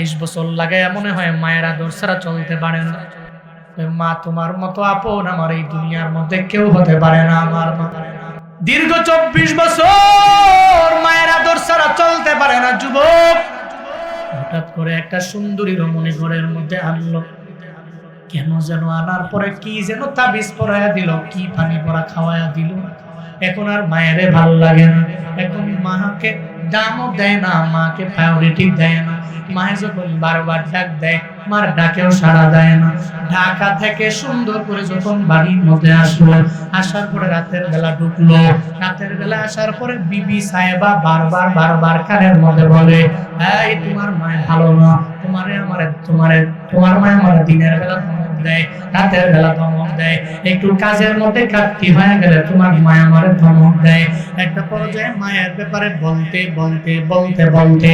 বিশ বছর লাগে মনে হয় মায়ের আদর ছাড়া চলতে পারে না। মা তোমার মতো আপন আমার এই দুনিয়ার মধ্যে কেউ হতে পারে না আমার। দীর্ঘ চব্বিশ বছর মায়ের আদর ছাড়া চলতে পারে না যুবক। হঠাৎ করে একটা সুন্দরী রমণী ঘরের মধ্যে আনলো। কেন যেন আনার পরে কি যেন তাবিজ পরাইয়া দিল, কি পানি পরা খাওয়াইয়া দিল। এখন আর মায়েরে ভালো লাগে না। এখন মাকে দামও দেয় না, মাকে প্রায়োরিটি দেয় না। মায়ে যখন বারবার ডাক দেয়, মার ডাকেও সাড়া দেয় না। ঢাকা থেকে সুন্দর করে যখন বাড়ির মধ্যে আসলো, আসার পরে রাতের বেলা ঢুকলো। রাতের বেলা আসার পরে বিবি সাহেবা বারবার বারবার কানের মধ্যে বলে, এই, তোমার মায় ভালো না। তোমারে আমারে, তোমারে, তোমার মায় আমার দিনের বেলা ধমক দেয়, রাতের বেলা ধমক দেয়। একটু কাজের মধ্যে কাটতি হয়ে গেলে তোমার মায় আমার ধমক দেয়। একটা পর্যায়ে মায়ের ব্যাপারে বলতে বলতে বলতে বলতে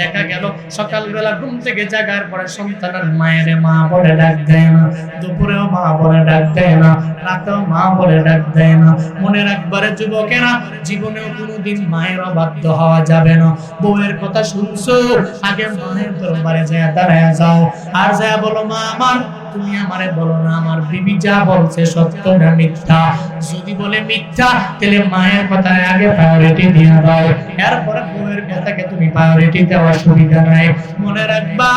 দেখা গেল। সকালবেলা ঘুম থেকে জাগার পরে সন্তানের মায়ের মা বলে ডাক দেয় না। দুপুরেও মা বলে ডাক দেয় না। রাতেও মা বলে ডাক দেয় না। মনে রাখবারে যুবকেরা, জীবনেও কোনোদিন মায়ের অবাধ্য হওয়া যাবে না। বউয়ের কথা শুনছো? আগে মায়ের দরবারে যায় দাঁড়ায় যাও। আর যায় বলো, মা, আমার তুমি আমারে বলো না, আমার বিবি যা বলছে সত্য না মিথ্যা? যদি বলে মিথ্যা, তাহলে মায়ের কথায় আগে প্রায়োরিটি দিয়ে দাও। এরপরে বউয়ের কথাকে তুমি প্রায়োরিটি দেওয়ার সুবিধা নাই। মনে রাখবা,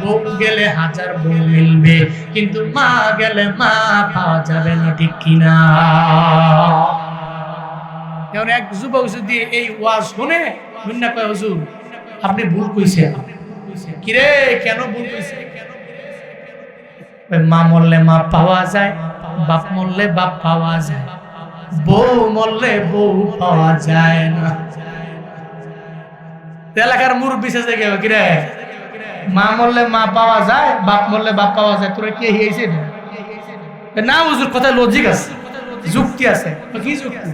বউ গেলে হাজার বউ মিলবে, কিন্তু মা গেলে মা পাওয়া যাবে না, ঠিক কিনা? এখন এক যুবক যদি এই ওয়াজ শুনে, মুন্না কয়, হুজুর, আপনি ভুল কইছেন। কিরে কেন ভুল কইছেন? ওই মা মরলে মা পাওয়া যায়, বাপ মরলে বাপ পাওয়া যায়। বউ মরলে বউ পাওয়া যায় না। এলাকার মুরব্বী শেষে গেল কিরে মা মরলে মা পাওয়া যায়, বাপ মরলে বাপ পাওয়া যায়। তোরা কে হিয়েছে না, হুজুর, কথা লজিক আছে। যুক্তি আছে। কি যুক্তি?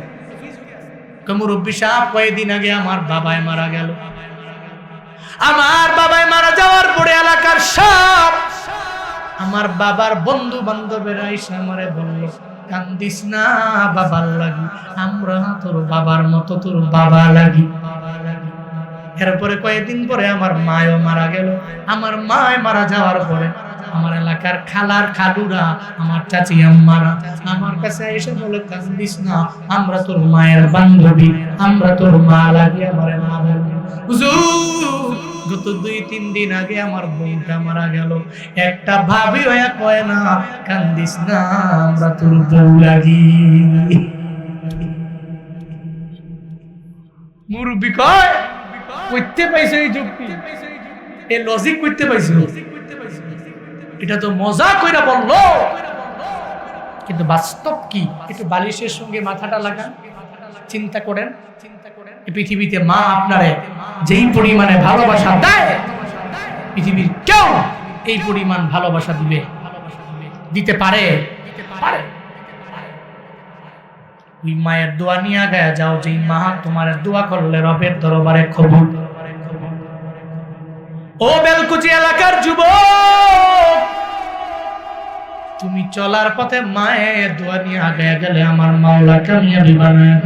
মুরব্বী সাহেব কয়েকদিন আগে আমার বাবাই মারা গেল। আমার বাবাই মারা যাওয়ার পরে এলাকার সব আমার বাবার বন্ধু বান্ধবেরা এসে আমারে কান্দিস না বাবার লাগি, আমরা তোর বাবার মতো তোর বাবা লাগি। এরপরে কয়েকদিন পরে আমার মায়ও মারা গেল। আমার মায় মারা যাওয়ার পরে আমার এলাকার খালার খালুরা, আমার চাচি আম্মারা আমার কাছে এসে বলে কান্দিস না, আমরা তোর মায়ের বান্ধবী, আমরা তোর মা লাগি। আমার মা বলবে হুজুর গত দুই, তিন দিন আগে আমার বউটা মারা গেল। একটা ভাবি হয়ে কয়, না, কান্দিস না, আমরা তোর বউ লাগি। মুরব্বী কয়, করতে পাইছে এই যুক্তি? এই লজিক করতে পাইছে? এটা তো মজা কইরা বলল। কিন্তু বাস্তব কি? একটু বালিশের সঙ্গে মাথাটা লাগান, চিন্তা করেন। পৃথিবীতে মা আপনারে যেই পরিমাণে ভালোবাসা দেয়, পৃথিবীর কেউ এই পরিমাণ ভালোবাসা দিবে, দিতে পারে ওই মায়ের দোয়া নিয়ে যাও, যেই মা তোমার দোয়া করলে রবের দরবারে খবর ও বেলকুচি এলাকার যুবক! তুমি চলার পথে মায়ের দোয়া নিয়ে আগায় গেলে আমার মাওলা কামিয়াবি বানায়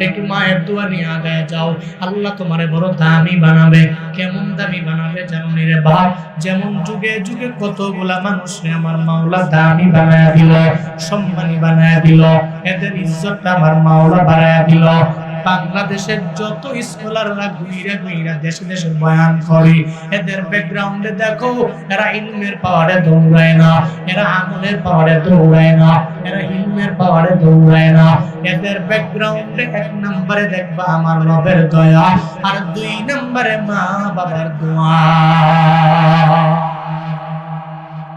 একটু মায়ের দোয়া নিয়ে আগায় যাও। আল্লাহ তোমারে বড় দামি বানাবে। কেমন দামি বানাবে যেমন রে বাপ? যেমন যুগে যুগে কতগুলা মানুষে আমার মাওলা দামি বানায় দিল, সম্মানী বানায় দিল। এদের ইজ্জতটা আমার মাওলা বাড়ায় দিল। বাংলাদেশের যত স্কলাররা ঘুইরা ঘুইরা দেশে দেশে বয়ান করে, এদের ব্যাকগ্রাউন্ডে দেখো, এরা ইলমের পাওয়ারে দৌড়ায় না, এরা আমলের পাওয়ারে দৌড়ায় না, এরা ইলমের পাওয়ারে দৌড়ায় না। এদের ব্যাকগ্রাউন্ডে এক নম্বরে দেখবা আমার রবের দয়া, আর দুই নম্বরে মা বাবার দোয়া।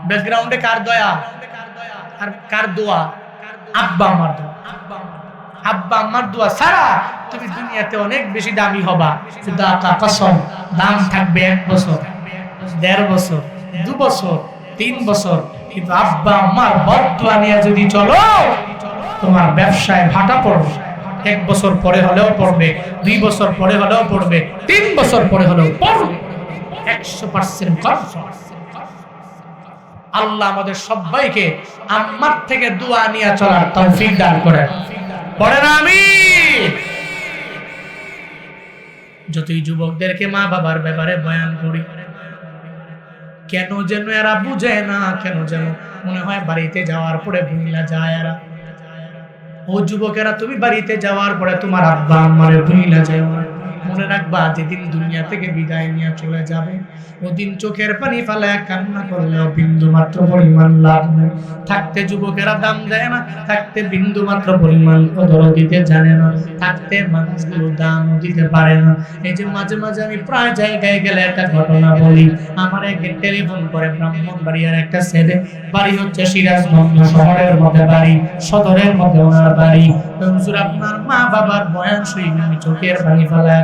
ব্যাকগ্রাউন্ডে কার দয়া? আর কার দোয়া। আব্বা আমার দোয়া। আব্বা আমার দোয়া ছাড়া তুমি দুনিয়াতে অনেক বেশি দামি হবা। খুদা কা কসম, দাম থাকবে এক বছর, দেড় বছর, দু বছর, তিন বছর। কিন্তু আব্বা আমার নিয়ে যদি চলো, তোমার ব্যবসায় ভাটা পড়বে। এক বছর পরে হলেও পড়বে, দুই বছর পরে হলেও পড়বে, তিন বছর পরে হলেও পড়বে। একশো পার্সেন্ট আল্লাহ আমাদের সবাইকে আমার থেকে দোয়া নিয়ে চলার তৌফিক দান করেন। পড়ে না আমি? যতই যুবকদেরকে মা বাবার ব্যাপারে বয়ান করি, কেন যেন এরা বুঝে না, কেন যেন মনে হয় বাড়িতে যাওয়ার পরে ভুইলা যায় এরা। ও যুবকেরা, তুমি বাড়িতে যাওয়ার পরে তোমার আব্বা আমার ভুইলা যায় মনে রাখবা, যেদিন দুনিয়া থেকে বিদায় নিয়ে চলে যাবে, ওদিন চোখের পানি ফেলায় কান্না করলেও বিন্দু মাত্র পরিমাণ লাভ নেই। থাকতে যুবকেরা দাম দেয় না, থাকতে বিন্দু মাত্র পরিমাণ কদর দিতে জানে না, থাকতে মানুষগুলো দাম দিতে পারে না। এই যে মাঝে মাঝে আমি প্রায় জায়গায় গেলে একটা ঘটনা বলি, আমার একদিন টেলিফোন করে ব্রাহ্মণ বাড়িয়ার একটা ছেলে, বাড়ি হচ্ছে সিরাজগঞ্জ শহরের মধ্যে বাড়ি, সদরের মধ্যে ওনার বাড়ি। আপনার মা বাবার বয়ান শুনে আমি চোখের পানি ফেলায়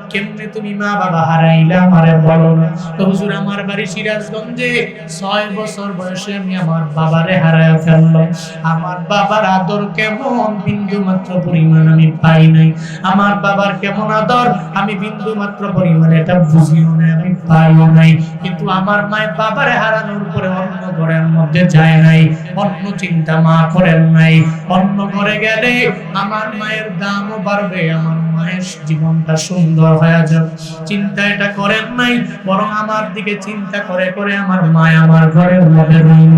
কেমনে তুমি মা বাবা হারাইলে আমারে বলো? তো হুজুর, আমার বাড়ি সিরাজগঞ্জে ছয় বছর বয়সে আমি আমার বাবারে হারায় ফেললাম। আমার বাবার আদর কেমন? বিন্দু মাত্র পরিমাণ আমি পাই নাই। আমার বাবার কেমন আদর? আমি বিন্দু মাত্র পরিমাণ এটা বুঝিও না আমি পাইও নাই। কিন্তু আমার মায়ের বাবারে হারানোর পরে অন্য ঘরের মধ্যে যায় নাই, অন্য চিন্তা মা করেন নাই। অন্য ঘরে গেলে আমার মায়ের দামও বাড়বে, আমার মায়ের জীবনটা সুন্দর হয়ে যাবে চিন্তা এটা করেন নাই, বরং আমার দিকে চিন্তা করে করে আমার মা আমার ঘরের মধ্যে রইল।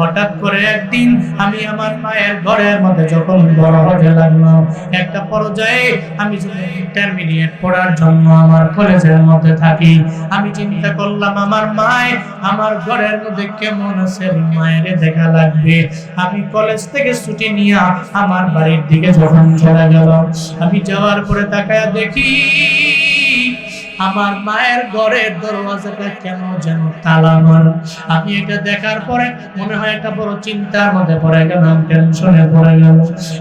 হঠাৎ করে একদিন আমি আমার মায়ের ঘরের মধ্যে যখন বড় হতে লাগলাম, একটা পর্যায়ে আমি ইন্টারমিডিয়েট পড়ার জন্য আমার কলেজের মধ্যে থাকি, আমি চিন্তা করলাম, আমার মায় আমার ঘরের মধ্যে কেমন আছে মায়ের দেখা লাগবে? আমি কলেজ থেকে ছুটি নিয়ে আমার বাড়ির দিকে যখন চলে আমি যাওয়ার পরে তাকায় দেখি আমার মায়ের ঘরের দরওয়াজাটা কেন যেন তালা মারা? আমি এটা দেখার পরে মনে হয় একটা বড় চিন্তার মধ্যে পড়ে গেলাম টেনশনে পড়ে গেল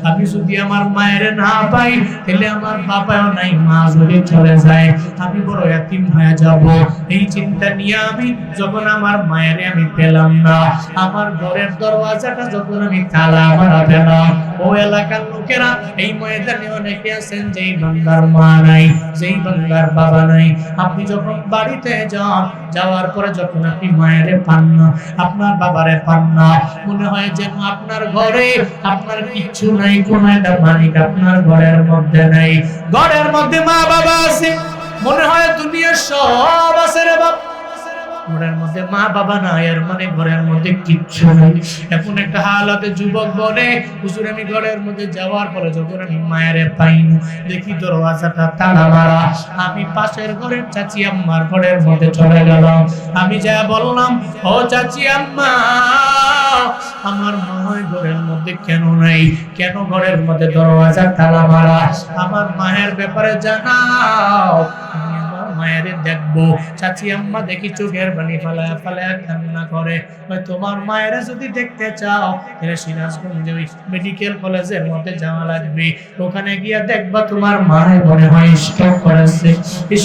আমি যদি আমার মায়ের না পাই, তাহলে আমার বাবাও নাই, মা যদি চলে যায়, আমি বড় এতিম হয়ে যাব। এই চিন্তা নিয়ে আমি যখন আমার মায়ের আমি পেলাম না, আমার ঘরের দরওয়াজাটা যখন আমি তালা মারা পেলাম। ও এলাকার লোকেরা, এই ময়দানে অনেকে আছেন যেই বাংলার মা নাই, যেই বাংলার বাবা নাই। আপনি যখন বাড়িতে যান, যাওয়ার পরে যখন আপনি মায়ের পান না আপনার বাবারে পান না মনে হয় যেন আপনার ঘরে আপনার কিছু নাই, কোনো একটা মালিক আপনার ঘরের মধ্যে নাই। ঘরের মধ্যে মা বাবা আছে, মনে হয় দুনিয়ার সব আছে রে বাপ। ঘরের মধ্যে মা বাবা না এর মানে ঘরের মধ্যে কিচ্ছু নেই। এখন একটা হালাতে যুবক বলে, হুজুর, আমি ঘরের মধ্যে যাওয়ার পরে যখন আমি মায়ের পাইনি, দেখি দরওয়াজাটা তালা মারা। আমি পাশের ঘরের চাচি আম্মার ঘরের মধ্যে চলে গেলাম। আমি যা বললাম, ও চাচি আম্মা, আমার হয় ঘরের মধ্যে কেন নাই? কেন ঘরের মধ্যে দরওয়াজা তালা মারা? আমার মায়ের ব্যাপারে জানাও। মায়ের দেখব। চাচি, আম্মা দেখি চোখের পানি ফালায় ফালায় কান্না করে। ওই তোমার মায়ের যদি দেখতে চাও, তাহলে সিরাজগঞ্জে ওই মেডিকেল কলেজের মধ্যে যাওয়া লাগবে। ওখানে গিয়া দেখবা তোমার মায়ের মনে হয় স্ট্রোক করেছে।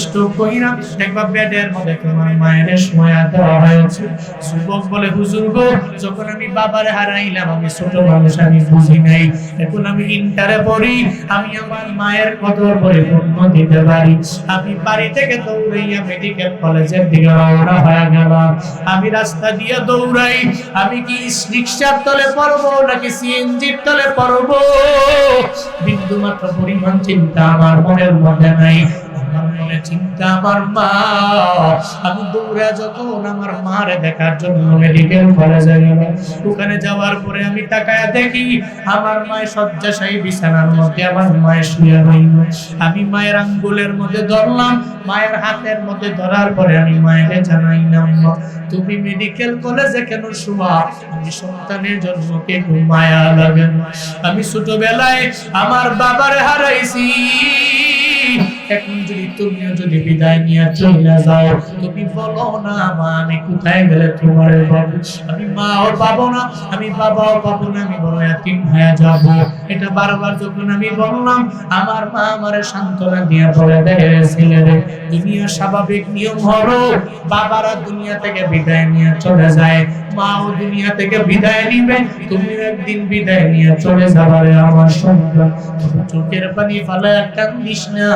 স্ট্রোক কইরা দেখবা বেডের মধ্যে তোমার মায়ের সময় দেওয়া হয়েছে। যুবক বলে, হুজুর গো, যখন আমি বাবারে হারাইলাম, আমি ছোট মানুষ, আমি বুঝি নাই। এখন আমি ইন্টারে পড়ি, আমি আমার মায়ের কদর পরিপূর্ণ দিতে পারি। আমি বাড়ি থেকে দৌড়াইয়া মেডিকেল কলেজের দিকে রওনা হয়ে গেলাম আমি রাস্তা দিয়ে দৌড়াই, আমি কি রিক্সার তলে পড়ব নাকি সিএনজির তলে পড়ব? বিন্দু মাত্র পরিমাণ চিন্তা আমার মনের মধ্যে নাই। আমার মনে চিন্তা আমার মা। আমি দৌড়ে যখন আমার মারে দেখার জন্য মেডিকেল ওখানে যাওয়ার পরে আমি তাকায় দেখি আমার মায়ের শয্যাশায়ী বিছানার মধ্যে আমার মায়ের শুয়ে রইল। আমি মায়ের আঙ্গুলের মধ্যে ধরলাম মায়ের হাতের মধ্যে ধরার পরে আমি মায়ের জানাইলাম মা, তুমি মেডিকেল কলেজে কেন শুয়া? আমি সন্তানের জন্য কে মায়া লাগে আমি ছোটবেলায় আমার বাবারে হারাইছি। এখন যদি তুমিও যদি বিদায় নিয়ে চলে যাও, তুমি বলো না, মা, আমি কোথায় গেলে তোমার পাবো আমি মাও পাবো না, আমি বাবাও পাবো না, আমি বড় এতিম হয়ে যাব। এটা বারবার যখন আমি বললাম, আমার মা আমারে সান্ত্বনা দিয়ে বলে দেয় ছেলেরে দুনিয়া স্বাভাবিক নিয়ম হলো বাবারা দুনিয়া থেকে বিদায় নিয়ে চলে যায়, মাও দুনিয়া থেকে বিদায় নিবে তুমি একদিন বিদায় নিয়ে চলে যাবে আমার সন্তান। চোখের পানি ফালে কান্দিস না।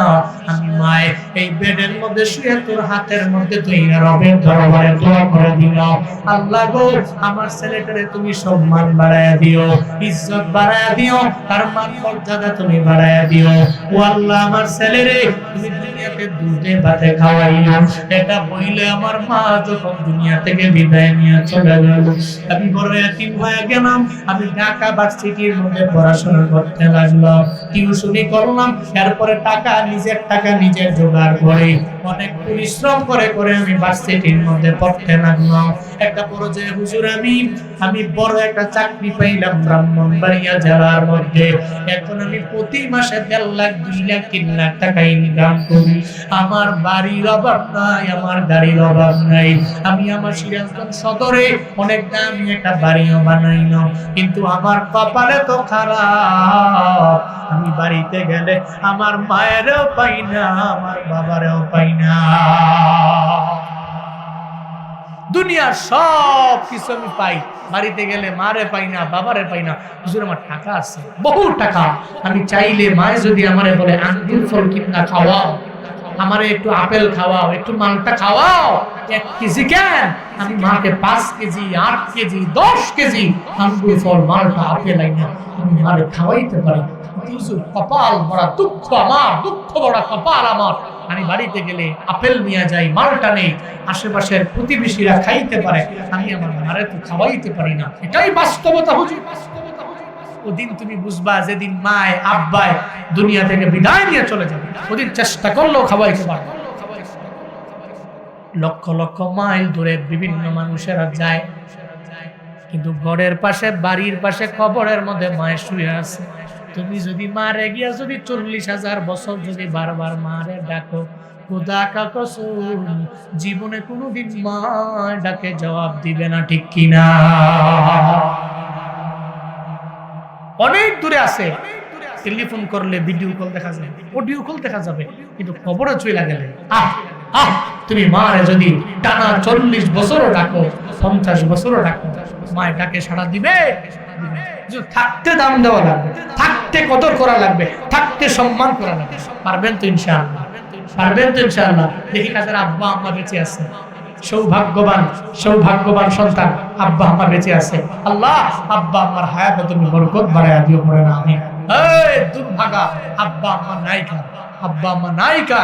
আমি মায় এই বেডের মধ্যে শুয়ে তোর হাতের মধ্যে তুই রবের দরবারে দোয়া করে দিলাম আল্লাহ গো, আমার ছেলেটারে তুমি সম্মান বাড়ায়া দিও, ইজ্জত বাড়ায়া দিও, তার মান মর্যাদা তুমি বাড়ায়া দিও। ও আল্লাহ, আমার ছেলেরে তুমি দুনিয়াতে দুধে ভাতে খাওয়াইও এটা বইলে আমার মা যখন দুনিয়া থেকে বিদায় নিয়ে চলে গেল। আমি বড় এতিম হয়ে গেলাম। আমি ঢাকা ভার্সিটির মধ্যে পড়াশোনা করতে লাগলাম। টিউশনি করলাম। এরপরে টাকা, নিজের টাকা, নিজের জোগাড় করে অনেক পরিশ্রম করে করে আমি ভার্সিটির মধ্যে পড়তে লাগলাম। একটা যে হুজুর, আমি আমি বড় একটা চাকরি পাইলাম ব্রাহ্মণবাড়িয়া জেলার মধ্যে। এখন আমি প্রতি মাসে দেড় লাখ, দুই লাখ, তিন লাখ টাকা ইনকাম করি। আমার বাড়ির অভাব নাই, আমার গাড়ির অভাব নাই। আমি আমার সিরাজগঞ্জ সদরে অনেক দামি একটা বাড়িও বানাইলাম কিন্তু আমার কপালে তো খারাপ। আমি বাড়িতে গেলে আমার মায়েরও পাই না, আমার বাবারেও পাই না। দুনিয়ার সব কিছু আমি পাই। বাড়িতে গেলে মারে পাই না, বাবারে পাই না। হুজুর, আমার টাকা আছে। বহু টাকা। আমি চাইলে মায়ে যদি আমারে বলে আঙ্গুর ফল কিনা খাওয়াও, আমারে একটু আপেল খাওয়াও, একটু মালটা খাওয়াও, এক কেজি কেন? আমি মাকে পাঁচ কেজি, আট কেজি, দশ কেজি আঙ্গুর ফল, মালটা, আপেল আইনা আমি মারে খাওয়াইতে পারি। হুজুর, কপাল বড়া দুঃখ আমার, দুঃখ বড়া কপাল আমার। আমি বাড়িতে গেলে আপেল নিয়ে যাই, মালটা নেই, আশেপাশের প্রতিবেশীরা খাইতে পারে, আমি আমার মারে তো খাওয়াইতে পারি না। এটাই বাস্তবতা হুজুর। ওদিন তুমি বুঝবা, যেদিন মায়, আব্বায় দুনিয়া থেকে বিদায় নিয়ে চলে যাবে, ওদিন চেষ্টা করলেও খাওয়াইতে পারবে। লক্ষ লক্ষ মাইল দূরে বিভিন্ন মানুষেরা যায়, কিন্তু ঘরের পাশে, বাড়ির পাশে, কবরের মধ্যে মায়ের শুয়ে আছে। তুমি যদি মারে গিয়া যদি চল্লিশ হাজার বছর যদি বারবার মারে ডাকো, খোদা কাকসুম জীবনে কোনোদিন মা ডাকে জবাব দিবে না, ঠিক কিনা অনেক দূরে আছে। টেলিফোন করলে ভিডিও কল দেখা যাবে অডিও কল দেখা যাবে, কিন্তু খবরে চলে গেলে, আহ আহ, তুমি মারে যদি টানা চল্লিশ বছরও ডাকো, পঞ্চাশ বছরও ডাকো, মায়ের ডাকে সাড়া দিবে? থাকতে দাম দেওয়া লাগবে, থাকতে কদর করা লাগবে, থাকতে সম্মান করা লাগবে। পারবেন তো ইনশাআল্লাহ? পারবেন তো ইনশাআল্লাহ? দেখি কাদের আব্বা আম্মা বেঁচে আছে। সৌভাগ্যবান সৌভাগ্যবান সন্তান আব্বা আম্মা বেঁচে আছে। আল্লাহ, আব্বা আমার হায়াত তুমি বরকত বাড়াইয়া দিও পড়ে না আমি এই দুর্ভাগা, আব্বা আম্মা নায়িকা, আব্বা আম্মা নায়িকা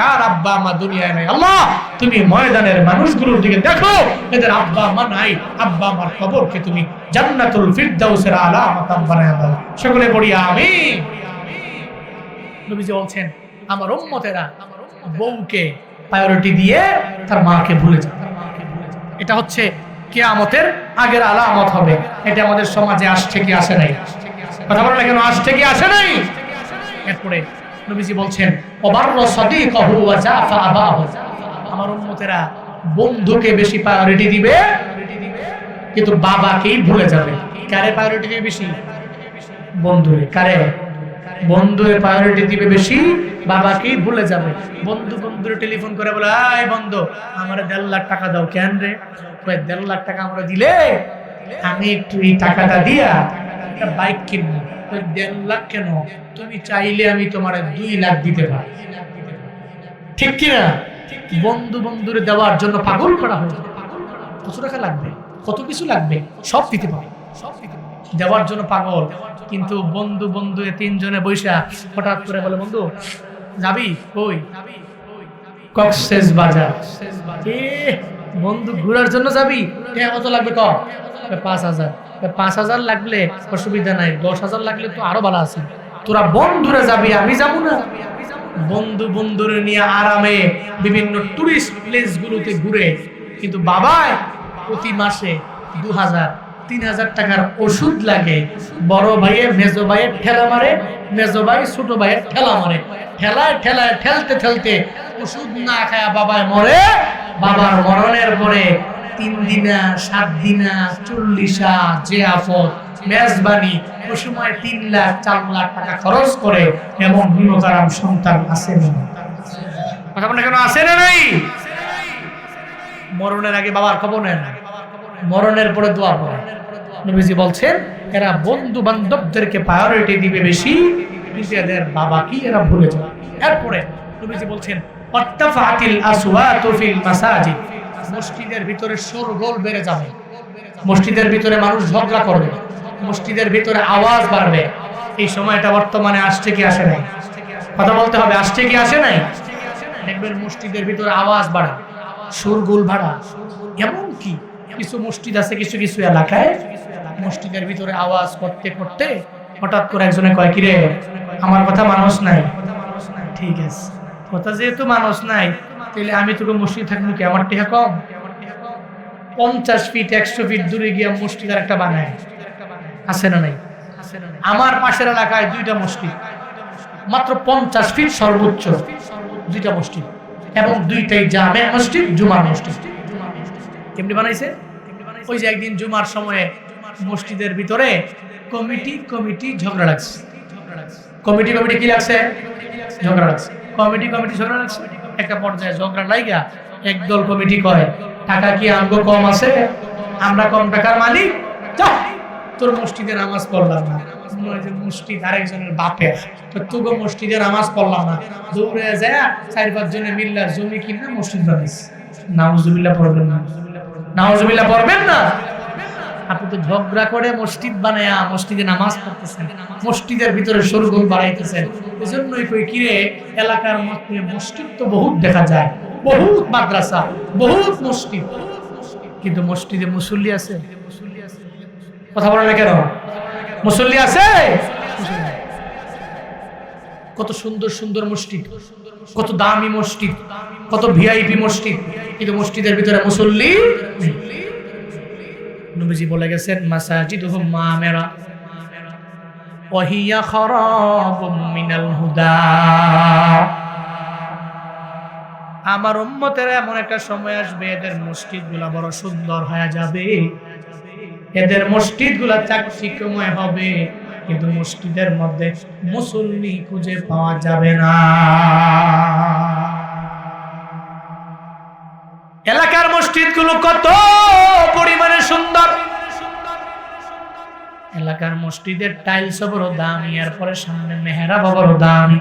কার আব্বা আম্মা দুনিয়ায় নাই? আল্লাহ, তুমি ময়দানের মানুষগুলোর দিকে দেখো, এদের আব্বা আম্মা নাই। আব্বা আমার কবরকে তুমি জান্নাতুল ফিরদাউসের আলামাতাম বানায় দাও। সকলে পড়ি আমিন। নবীজি বলছেন, আমার উম্মতেরা বউকে প্রায়োরিটি দিয়ে তার মাকে ভুলে যায় এটা হচ্ছে কেয়ামতের আগের আলামত হবে। এটা আমাদের সমাজে আসছে কি আসে নাই? কথা বলে কেন? আসছে কি আসে নাই? এরপরে নবীজি বলছেন আমার উম্মতেরা বন্ধুকে বেশি প্রায়োরিটি দিবে, কিন্তু বাবাকেই ভুলে যাবে। কারে প্রায়োরিটি দিবে বেশি? বন্ধুরে। কারে? বন্ধুরে প্রায়োরিটি দিবে বেশি, বাবাকেই ভুলে যাবে। বন্ধু বন্ধুরে টেলিফোন করে বলে, আয় বন্ধু, আমার দেড় লাখ টাকা দাও। কেন রে? দেড় লাখ টাকা আমরা দিলে আমি একটু এই টাকাটা দিয়া একটা বাইক কিনবো। দেড় লাখ কেন? তুমি চাইলে আমি তোমার দুই লাখ দিতে পারি। ঠিক কিনা? বন্ধু বন্ধুরে দেওয়ার জন্য পাগল করা কত টাকা লাগবে? কত কিছু লাগবে? সব দিতে দেওয়ার জন্য পাগল। কিন্তু বন্ধু বন্ধু তিনজনে বৈশা হঠাৎ করে বলে, বন্ধু, যাবি? কই? কক্সেস বাজার। বন্ধু ঘোরার জন্য যাবি? কত লাগবে ক কয় পাঁচ হাজার। পাঁচ হাজার লাগলে অসুবিধা নাই, দশ হাজার লাগলে তো আরও ভালো আছে। তোরা বন্ধুরা যাবি, আমি যাব না। বন্ধু বন্ধুরে নিয়ে আরামে বিভিন্ন টুরিস্ট প্লেস গুলোতে ঘুরে, কিন্তু বাবায় প্রতি মাসে দু হাজার, তিন হাজার টাকার ওষুধ লাগে। বড় ভাইয়ের, মেজো ভাইয়ের ঠেলা মারে, মেজো ভাই ছোট ভাইয়ের ঠেলা মারে। ঠেলায় ঠেলায় ঠেলতে ঠেলতে ওষুধ না খায়া বাবায় মরে। বাবার মরণের পরে তিন দিনা সাত দিনা চল্লিশা যে আফত মেজবানি ওই সময় তিন লাখ, চার লাখ টাকা খরচ করে এমন সন্তান মরণের মরণের পরে বলছেন, এরা বন্ধু বান্ধবদেরকে প্রায়োরিটি দিবে বেশি কি এরা ভুলে যাবে। এরপরে বলছেন মসজিদের ভিতরে শোরগোল বেড়ে যাবে। মসজিদের ভিতরে মানুষ ঝগড়া করবে। মসজিদের ভিতরে আওয়াজ বাড়বে। এই সময়টা বর্তমানে আসছে কি আসে নাই? কথা বলতে হবে, আসছে কি আসে নাই? দেখবেন মসজিদের ভিতরে আওয়াজ বাড়া সুরগুল ভাড়া। এমন কি? কিছু মসজিদ আছে, কিছু কিছু এলাকায় মসজিদের ভিতরে আওয়াজ করতে করতে হঠাৎ করে একজনে কয়, কিরে, আমার কথা মানুষ নাই। ঠিক আছে। কথা যেহেতু মানুষ নাই তাহলে আমি তোকে মসজিদ থাকব কি আমার টেহা কম? পঞ্চাশ ফিট একশো ফিট দূরে গিয়ে মসজিদ আর একটা বানায়। আছে না নাই? আমার পাশের এলাকায় দুইটা মসজিদ। মাত্র পঞ্চাশ ফিট সর্বোচ্চ দুইটা মসজিদ। এবং দুইটাই জামে মসজিদ, জুমার মসজিদ। কেমনি বানাইছে? ওই যে একদিন জুমার সময়ে মসজিদের ভিতরে কমিটি কমিটি ঝগড়া লাগছে। কমিটি কমিটি কি লাগছে? ঝগড়া লাগছে। কমিটি কমিটি ঝগড়া লাগছে। একটা পর্যায়ে ঝগড়া লাইগা একদল কমিটি কয়, টাকা কি আমগো কম আছে? আমরা কম টাকার মালিক? তোর মসজিদে নামাজ পড়লাম না। মসজিদ নামাজ পড়লাম না। দৌড়ে যায় চার মিল্লার জমি কিনা মসজিদ বানিয়েছে পড়বেন না। পড়বেন না। আপনি তো ঝগড়া করে মসজিদ বানায়া মসজিদে নামাজ পড়তেছেন মসজিদের ভিতরে সরগোল বাড়াইতেছেন এজন্যই কই কিরে এলাকার মধ্যে মসজিদ তো বহুত দেখা যায়, বহুত মাদ্রাসা, বহুত মসজিদ। কিন্তু মসজিদে মুসল্লি আছে? কথা বলে কেন? মুসল্লি আছে? কত সুন্দর সুন্দর মসজিদ, কত দামি মসজিদ, কত ভিআইপি মসজিদ, কিন্তু মসজিদের ভিতরে মুসল্লি। নবীজি বলে গেছেন, মাসাজিদুহুম মামেরা ওয়াহিয়া খারাবুম মিনাল হুদা। আমার উম্মতের এমন একটা সময় আসবে, এদের মসজিদগুলা বড় সুন্দর হয়ে যাবে। এদের মসজিদগুলা চাকচিক্যময় হবে, কিন্তু মসজিদের মধ্যে মুসল্লি খুঁজে পাওয়া যাবে না। এলাকার মসজিদগুলো কত এলাকার মসজিদের টাইলস বড় দামি, এরপরে সামনে মেহরাব বড় দামি।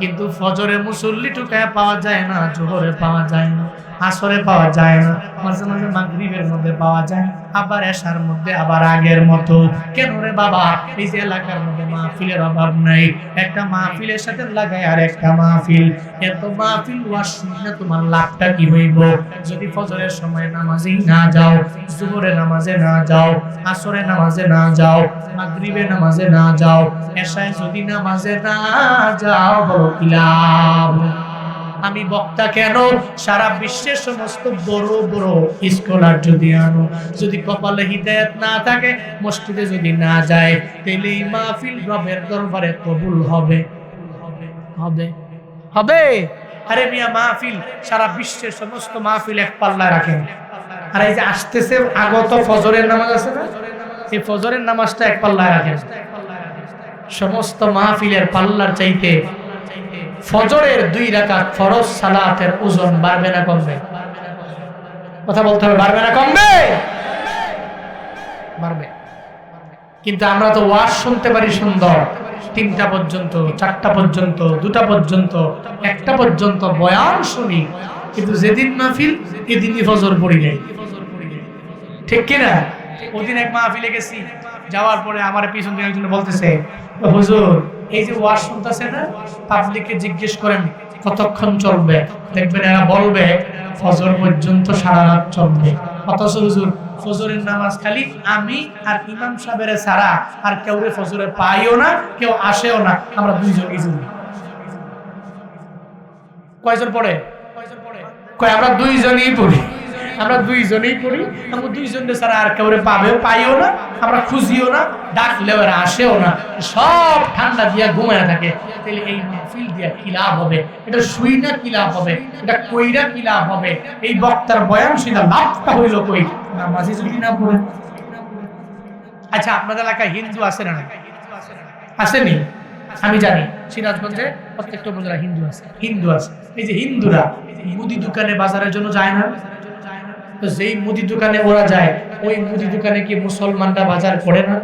কিন্তু ফজরে মুসল্লি টুকায় পাওয়া যায় না, জোহরে পাওয়া যায় না, আসরে পাওয়া যায় না, মাঝে মাঝে মাগরিবের মধ্যে পাওয়া যায় আবার এশার মধ্যে, আবার আগের মতো। কেন রে বাবা? এই যে এলাকার মধ্যে মাহফিলের অভাব নাই। একটা মাহফিলের সাথে লাগায় আর একটা মাহফিল। এত মাহফিল ওয়াজ শুনলে তোমার লাভটা কি হইব? যদি ফজরের সময় নামাজেই না যাও, জোহরে নামাজে না যাও, আসরে নামাজে না যাও, মাগরিবে নামাজে না যাও, এশায় যদি নামাজে না যাও বলো কি লাভ? আমি বক্তা কেন? সারা বিশ্বের সমস্ত বড় বড় স্কলার যদি আনো, যদি কপালে হিদায়ত না থাকে, মসজিদে যদি না যায়, তাহলে এই মাহফিল রবের দরবারে কবুল হবে। হবে। হবে? আরে মিয়া, মাহফিল, সারা বিশ্বের সমস্ত মাহফিল এক পাল্লায় রাখেন। আর এই যে আসতেছে, আগত ফজরের নামাজ আছে না? এই ফজরের নামাজটা এক পাল্লায় রাখেন। সমস্ত মাহফিলের পাল্লার চাইতে ফজরের দুই রাকাত ফরজ সালাতের ওজন বাড়বে না কমবে? কথা বলতে হবে, বাড়বে না কমবে? বাড়বে। কিন্তু আমরা তো ওয়াজ শুনতে পারি সুন্দর। তিনটা পর্যন্ত, চারটা পর্যন্ত, দুটা পর্যন্ত, একটা পর্যন্ত বয়ান শুনি। কিন্তু যেদিন মাহফিল, এদিনই ফজর পড়ি নাই। ঠিক কিনা ওদিন এক মাহফিলে গেছি, যাওয়ার পরে আমার পিছন একজন বলতেছে হুজুর এই যে ওয়াজ শুনতেছে না পাবলিককে জিজ্ঞেস করেন, কতক্ষণ চলবে? দেখবেন এরা বলবে, ফজর পর্যন্ত সারা রাত চলবে। অথচ হুজুর, ফজরের নামাজ খালি আমি আর ইমাম সাহেবের সারা আর কেউ ফজরে পাইও না, কেউ আসেও না। আমরা দুইজন গেছি কয়জন পড়ে? কয়, আমরা দুইজনই পড়ি। আমরা দুইজনেই পড়ি আমরা দুইজনে ছাড়া আর কেউ পাবেও, পাইও না। আমরা খুঁজিও না, ডাকলেও এরা আসেও না। সব ঠান্ডা দিয়া ঘুমায় থাকে। তাহলে এই মাহফিল দিয়া কি লাভ হবে? এটা শুই না কি লাভ হবে? এটা কইরা কি লাভ হবে? এই বক্তার বয়ান শুই লাভটা হইল কই? নামাজি যদি না পড়ে। আচ্ছা আপনাদের এলাকায় হিন্দু আছে না আসেনি? আমি জানি। সিরাজগঞ্জে প্রত্যেকটা উপজেলা হিন্দু আছে। হিন্দু আছে। এই যে হিন্দুরা, মুদি দোকানে বাজারের জন্য যায় না। তো যেই মুদি দোকানে ওরা যায়, ওই মুদি দোকানে কি মুসলমানরা বাজার করে না?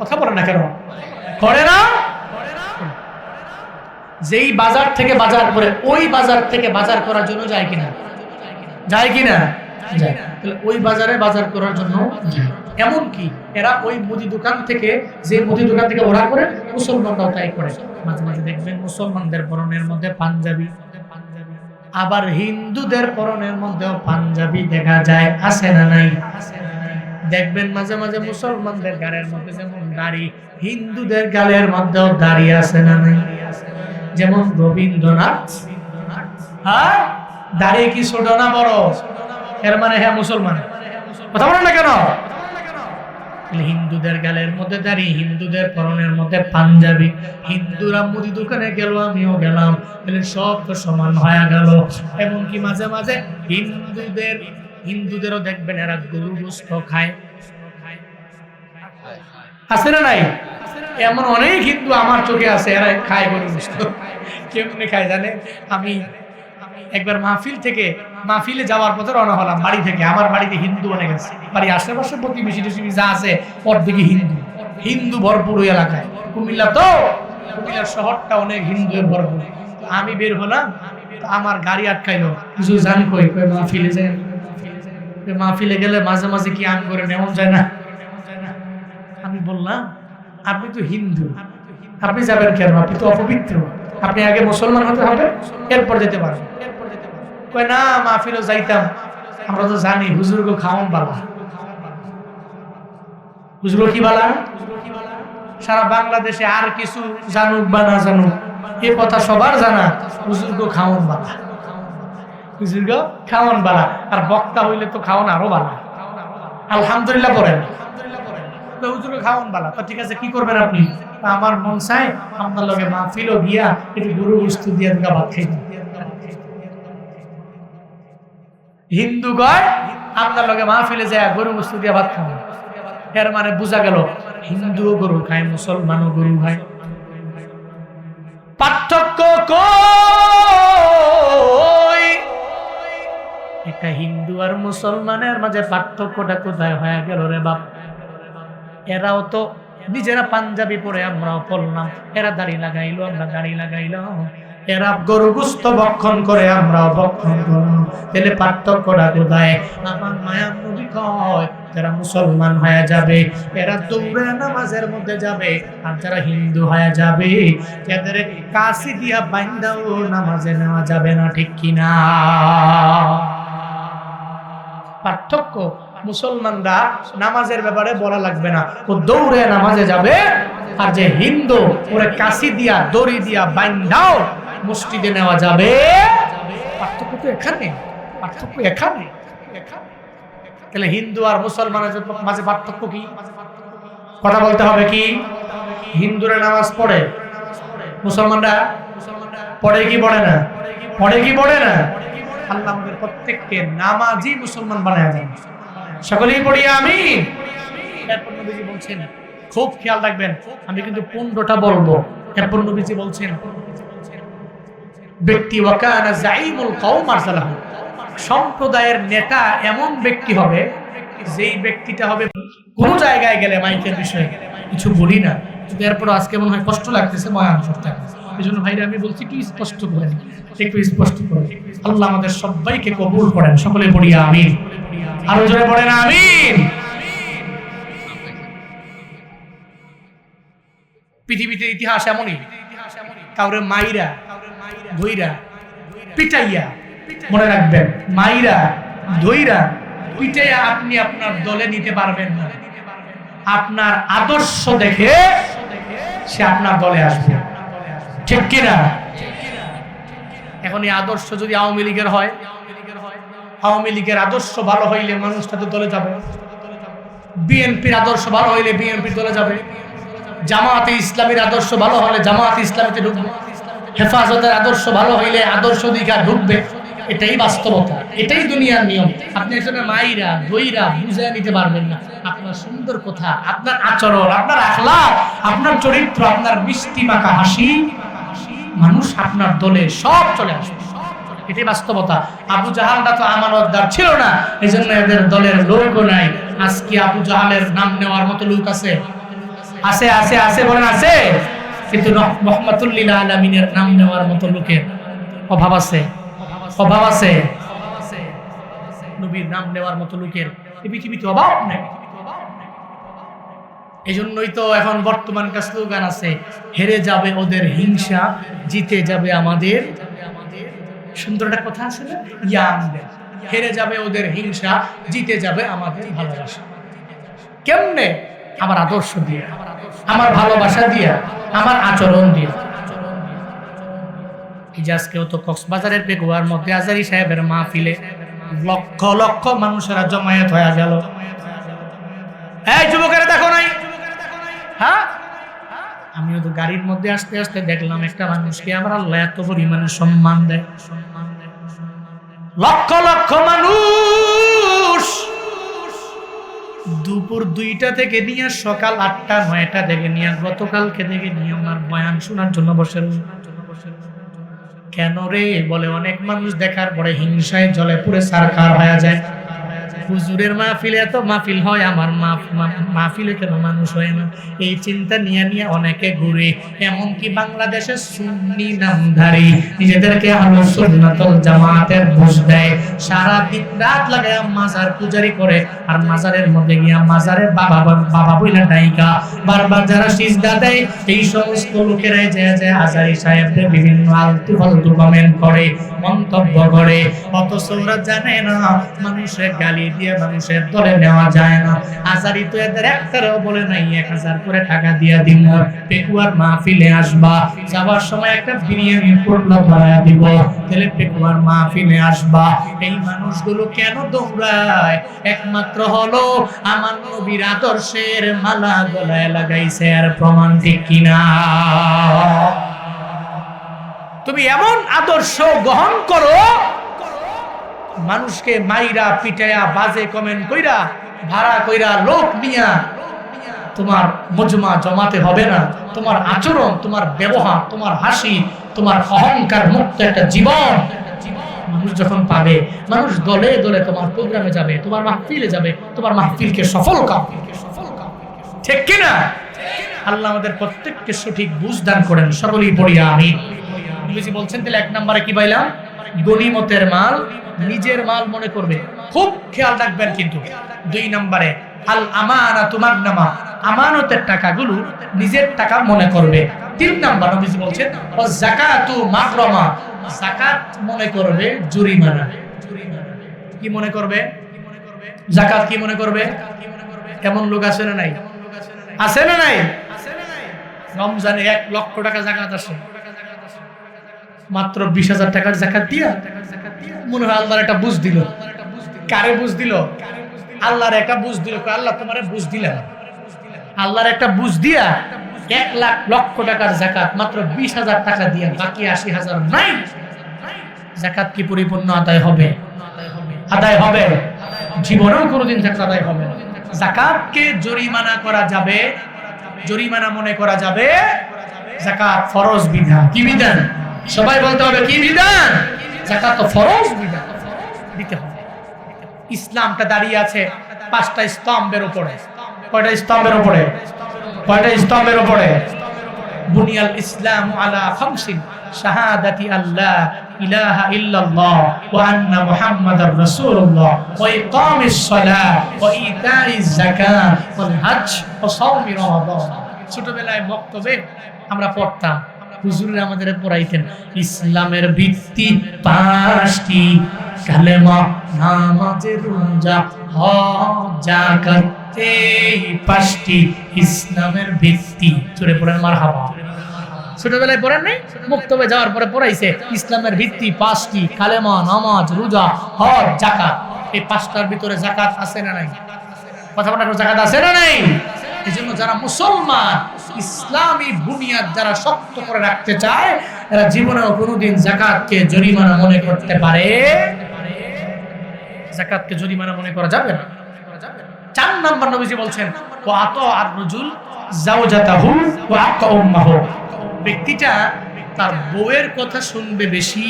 কথা বলে না কেন? করে না? যেই বাজার থেকে বাজার করে, ওই বাজার থেকে বাজার করার জন্য যায় কিনা? যায় কিনা? তাহলে ওই বাজারে বাজার করার জন্য যায়। এমনকি এরা ওই মুদি দোকান থেকে, যে মুদি দোকান থেকে ওরা করে, মুসলমানরাও তাই করে। মাঝে মাঝে দেখবেন মুসলমানদের বরণের মধ্যে পাঞ্জাবি আবার হিন্দুদের পরনের মধ্যেও পাঞ্জাবি দেখা যায়, আছে না নাই? দেখবেন মাঝে মাঝে মুসলমানদের গালের মধ্যে যেমন দাড়ি, হিন্দুদের গালের মধ্যেও দাড়ি আছে না নাই? যেমন রবীন্দ্রনাথ। হ্যাঁ? দাড়ি কি ছোট না বড়? এর মানে হ্যাঁ মুসলমান। কথা বলেন না কেন? হিন্দুদের গালের মধ্যে দাঁড়িয়ে, হিন্দুদের পরনের মধ্যে পাঞ্জাবি। হিন্দুরা মুদি দোকানে গেল, আমিও গেলাম। সব তো সমান হয়ে গেল। এমনকি মাঝে মাঝে হিন্দুদের, হিন্দুদেরও দেখবেন এরা গরু গোস্ত খায়। আছে না নাই? এমন অনেক হিন্দু আমার চোখে আছে, এরা খায় গরু গোস্ত। কেমনে খায় জানে আমি একবার মাহফিল থেকে মাহফিলে যাওয়ার পথে রওনা হলাম বাড়ি থেকে। আমার বাড়িতে হিন্দু অনেক আছে। বাড়ি আশেপাশে প্রতিবেশী টিসিবি যা আছে অর্ধেকে হিন্দু। হিন্দু ভরপুর ওই এলাকায়। কুমিল্লা তো? কুমিল্লার শহরটা অনেক হিন্দু ভরপুর। আমি বের হলাম আমার গাড়ি আটকাইলো। কিছু জানি কই? কই মাহফিলে যায় মাহফিলে গেলে মাঝে মাঝে কি আম করে নেমন যায় না? আমি বললাম, আপনি তো হিন্দু। আপনি যাবেন কেন? আপনি তো অপবিত্র। আপনি আগে মুসলমান হতে হবে, এরপর যেতে পারবেন। কয়, না, মাহফিলও যাইতাম। আমরা তো জানি কি সারা বাংলাদেশে আর কিছু জানুক বা না জানুক, এ কথা সবার জানা বালা। বালা, আর বক্তা হইলে তো খাওয়ান আরও বালা। আলহামদুলিল্লাহ হুজুরকে খাওয়ান বালা। তো ঠিক আছে, কি করবেন আপনি? আমার মন চায়, আপনার লগে মাহফিলও গিয়া একটু গরু বস্তু দিয়ে ভাত খাইতে। হিন্দু গয়, আপনার লগে মাহফিলে যায়, গরু বস্তু দিয়ে ভাত খাব। এর মানে বোঝা গেল, হিন্দুও গরু খায়, মুসলমানও গরু খায়। পার্থক্য কই? হিন্দু আর মুসলমানের মাঝে পার্থক্যটা কোথায় হয়ে গেল রে বাপ? এরাও তো নিজেরা পাঞ্জাবি পরে আমরাও পড়লাম এরা দাড়ি লাগাইলো, আমরা দাড়ি লাগাইলাম। এরা গরু গুস্ত ভক্ষণ করে আমরা ভক্ষণ করলাম তাহলে পার্থক্যটা কোথায়? আমার মায়া নবী কয়, যারা মুসলমান হয়ে যাবে, এরা দৌড়ে নামাজের মধ্যে যাবে, আর যারা হিন্দু হয়ে যাবে, এদের কাশি দিয়া বাইন্দাও নামাজে নেওয়া যাবে না, ঠিক কিনা পার্থক্য, মুসলমানরা নামাজের ব্যাপারে বলা লাগবে না। ও দৌড়ে নামাজে যাবে, আর যে হিন্দু, ওরে কাশি দিয়া, দড়ি দিয়া বাইন্দাও মসজিদে নেওয়া যাবে। পার্থক্য তো এখানে, পার্থক্য এখানে তাহলে হিন্দু আর মুসলমানের মাঝে পার্থক্য কি? কথা বলতে হবে কি? হিন্দুরা নামাজ পড়ে, মুসলমানরা পড়ে কি পড়ে না? পড়ে কি পড়ে না? আল্লাহ আমাদের প্রত্যেককে নামাজি মুসলমান বানায় দেন। সকলেই পড়ি আমি এরপর নবীজি বলছেন, খুব খেয়াল রাখবেন, আমি কিন্তু পনেরোটা বলব। এরপর নবীজি বলছেন ব্যক্তি সম্প্রদায়ের নেতা এমন ব্যক্তি হবে, যেই ব্যক্তিটা হবে কোন জায়গায় গেলে মাইকের বিষয়ে কিছু বলি না। এরপর আজকে মনে হয় কষ্ট লাগতেছে ময়ান করতে এই জন্য ভাইরা, আমি বলছি একটু স্পষ্ট করেন একটু স্পষ্ট করেন আল্লাহ আমাদের সবাইকে কবুল করেন, সকলে পড়ি আমিন। আরও জোরে পড়েন আমিন। পৃথিবীতে ইতিহাস এমনই। কাউরে মাইরা, ধইরা, পিটাইয়া, মনে রাখবেন, মাইরা, ধইরা, পিটাইয়া আপনি আপনার দলে নিতে পারবেন না। আপনার আদর্শ দেখে সে আপনার দলে আসবে। ঠিক কিনা? এখন এই আদর্শ যদি আওয়ামী লীগের হয়, আওয়ামী লীগের আদর্শ ভালো হইলে মানুষটা তো দলে যাবে। বিএনপির আদর্শ ভালো হইলে বিএনপির দলে যাবে। জামাতে ইসলামের আদর্শ ভালো হলে জামাত ইসলামীতে ঢুকবে হেফাজতের আদর্শ ভালো হইলে আদর্শ দিঘা ঢুকবে। এটাই বাস্তবতা, এটাই দুনিয়ার নিয়ম। আপনি একজনে মাইরা দইরা বুঝে নিতে পারবেন না। আপনার সুন্দর কথা, আপনার আচরণ, আপনার আখলা আপনার চরিত্র, আপনার মিষ্টি মাখা হাসি, মানুষ আপনার দলে সব চলে আসবে। এটাই বাস্তবতা। আবু জাহালটা তো আমানতদার ছিল না এই জন্য এদের দলের লোকও নাই। আজকে আবু জাহালের নাম নেওয়ার মতো লোক আছে। আছে আছে আছে, বলেন আছে। কিন্তু মোহাম্মতুল্লিল আলমিনের নাম নেওয়ার মতো লোকের অভাব আছে অভাব আছে। নবীর নাম নেওয়ার মতো লোকের এই পৃথিবীতে অভাব নেই। এই জন্যই তো এখন বর্তমান কাছে স্লোগান আছে, হেরে যাবে ওদের হিংসা, জিতে যাবে আমাদের। সুন্দর একটা কথা আছে না? ইয়াম হেরে যাবে ওদের হিংসা, জিতে যাবে আমাদের ভালোবাসা। কেমনে? আমার আদর্শ দিয়ে, আমার ভালোবাসা দিয়া, আমার আচরণ দিয়ে। আজকেও তো কক্সবাজারের পেগুয়ার মধ্যে আজারি সাহেবের মাহফিলে লক্ষ লক্ষ মানুষেরা জমায়েত হয়ে গেল। এই যুবকেরা দেখো নাই? হ্যাঁ? আমিও তো গাড়ির মধ্যে আসতে আসতে দেখলাম একটা মানুষকে আমার আল্লাহ এত পরিমাণে সম্মান দেয়। লক্ষ লক্ষ মানুষ দুপুর দুইটা থেকে নিয়ে সকাল আটটা, নয়টা থেকে নিয়ে গতকালকে থেকে নিয়ে আমার বয়ান শোনার জন্য বসে কেন রে? বলে অনেক মানুষ দেখার পরে হিংসায় জলে পুরে সারকার হয়ে যায়। হুজুরের মাহফিলে এত মাহফিল হয়, আমার মাহফিলে কেন মানুষ হয় না? এই চিন্তা নিয়ে নিয়ে অনেকে ঘুরে। এমনকি বাংলাদেশের সুন্নি নামধারী নিজেদেরকে আলো সুন্নাতুল জামাতের বুঝ দেয়। সারা দিন রাত লাগায় মাজার পূজারি করে, আর মাজারের মধ্যে গিয়া মাজারের বাবা বাবা বইলা ডাইকা। বারবার যারা সিজদা দেয়, এই সমস্ত লোকেরাই যে যে হাজারি সাহেবদের বিভিন্ন আলতু ফালতু কমেন্ট করে, মন্তব্য করে। অথচ ওরা জানে না, মানুষের গালি দিয়ে মানুষের দলে নেওয়া যায় না। হাজারি তো এদের একটারও বলে নাই, এক হাজার করে টাকা দিয়া দিব পেকুয়ার মাহফিলে আসবা। যাবার সময় একটা বিরিয়ানি পূর্ণ বাড়ায় দিব, তাহলে পেকুয়ার মাহফিলে আসবা। এই মানুষগুলো কেন দৌড়ায়? একমাত্র হলো আমার নবীর আদর্শের মালা গলায় লাগাইছে, আর প্রমাণ ঠিক কিনা? তুমি এমন আদর্শ গ্রহণ করো, মানুষকে মাইরা পিটায়া বাজে কমেন্ট কইরা, ভাড়া কইরা লোক নিয়া তোমার মজমা জমাতে হবে না। তোমার আচরণ, তোমার ব্যবহার, তোমার হাসি, তোমার অহংকার মুক্ত একটা জীবন। মানুষ যখন পাবে, মানুষ দলে দলে তোমার প্রোগ্রামে যাবে, তোমার মাহফিলে যাবে, তোমার মাহফিলকে সফল কাম ঠিক কিনা? আল্লাহ আমাদের প্রত্যেককে সঠিক বুঝ দান করেন সকলেই পড়িয়া আমি নবীজি বলছেন, তাহলে এক নম্বরে কি পাইলাম? গনিমতের মাল, নিজের মাল মনে করবে। খুব খেয়াল রাখবেন কিন্তু, দুই নম্বরে আল আমানা তোমার নামা আমানতের টাকাগুলো নিজের টাকা মনে করবে। তিন নাম্বার নবীজি বলছেন ও জাকাতু মাকরমা জাকাত মনে করবে জরিমানা। কি মনে করবে? জাকাত কি মনে করবে? এমন লোক আছে না নাই? আছে না নাই? রমজানে এক লক্ষ টাকা জাকাত আসে মাত্র বিশ হাজার টাকার জাকাত দিয়া মনে হয় আল্লাহর একটা বুঝ দিল। কারে বুঝ দিল? আল্লাহর একটা বুঝ দিল। আল্লাহ তোমার বুঝ দিলাম। আল্লাহর একটা বুঝ দিয়া এক লাখ লক্ষ টাকার জাকাত, মাত্র বিশ হাজার টাকা দিয়া বাকি আশি হাজার নাই। জাকাত কি পরিপূর্ণ আদায় হবে? আদায় হবে। জীবনেও কোনোদিন জাকাত আদায় হবে জাকাতকে জরিমানা করা যাবে। জরিমানা মনে করা যাবে। জাকাত ফরজ বিধান। কি বিধান? সবাই বলতে হবে কি বিধান? জাকাত ফরজ বিধান। দিতে হবে। ইসলামটা দাঁড়িয়ে আছে পাঁচটা স্তম্ভের উপরে। কয়টা স্তম্ভের উপরে? কয়টা স্তম্ভের উপরে? বুনিয়াল ইসলাম আলা খামসিন, শাহাদাতি আল্লাহ ইলাহা ইল্লাল্লাহ ওয়া আন্না মুহাম্মাদার রাসূলুল্লাহ ওয়া ইকামিস সালাহ ওয়া ইতাইজ যাকাত ওয়াল হজ ওয়া সাওমি রমাদান। ছোটবেলায় বক্তব্যে আমরা পড়তাম হুজুররা আমাদের পড়াইতেন, ইসলামের ভিত্তি পাঁচটি। কালেমা নামাজের রোজা, হজ, যাকাত, এই পাঁচটি ইসলামের ভিত্তি। জোরে পড়েন মারহাবা। ছোটবেলায় পড়েন নাই? মুক্তবে যাওয়ার পরে পড়াইছে, ইসলামের ভিত্তি পাঁচটি, কালেমা, নামাজ, রোজা, হজ জাকাত এই পাঁচটার ভিতরে জাকাত আছে না নাই? কথা বলার জাকাত আছে না নাই? এই জন্য যারা মুসলমান ইসলামী বুনিয়াদ যারা শক্ত করে রাখতে চায়, এরা জীবনেও কোনোদিন জাকাতকে জরিমানা মনে করতে পারে। জাকাতকে জরিমানা মনে করা যাবে না। চার নাম্বার নবীজি বলছেন ও আত আর রজুল জাওজাতাহু ওয়া আতা উম্মাহু। ব্যক্তিটা তার বউয়ের কথা শুনবে বেশি,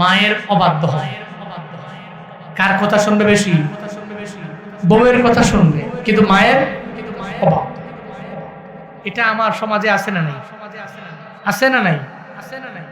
মায়ের অবাধ্য হয় কার কথা শুনবে বেশি? বউয়ের কথা শুনবে, কিন্তু মায়ের অবাধ্য। এটা আমার সমাজে আছে না নাই? আছে না নাই? আছে না নাই?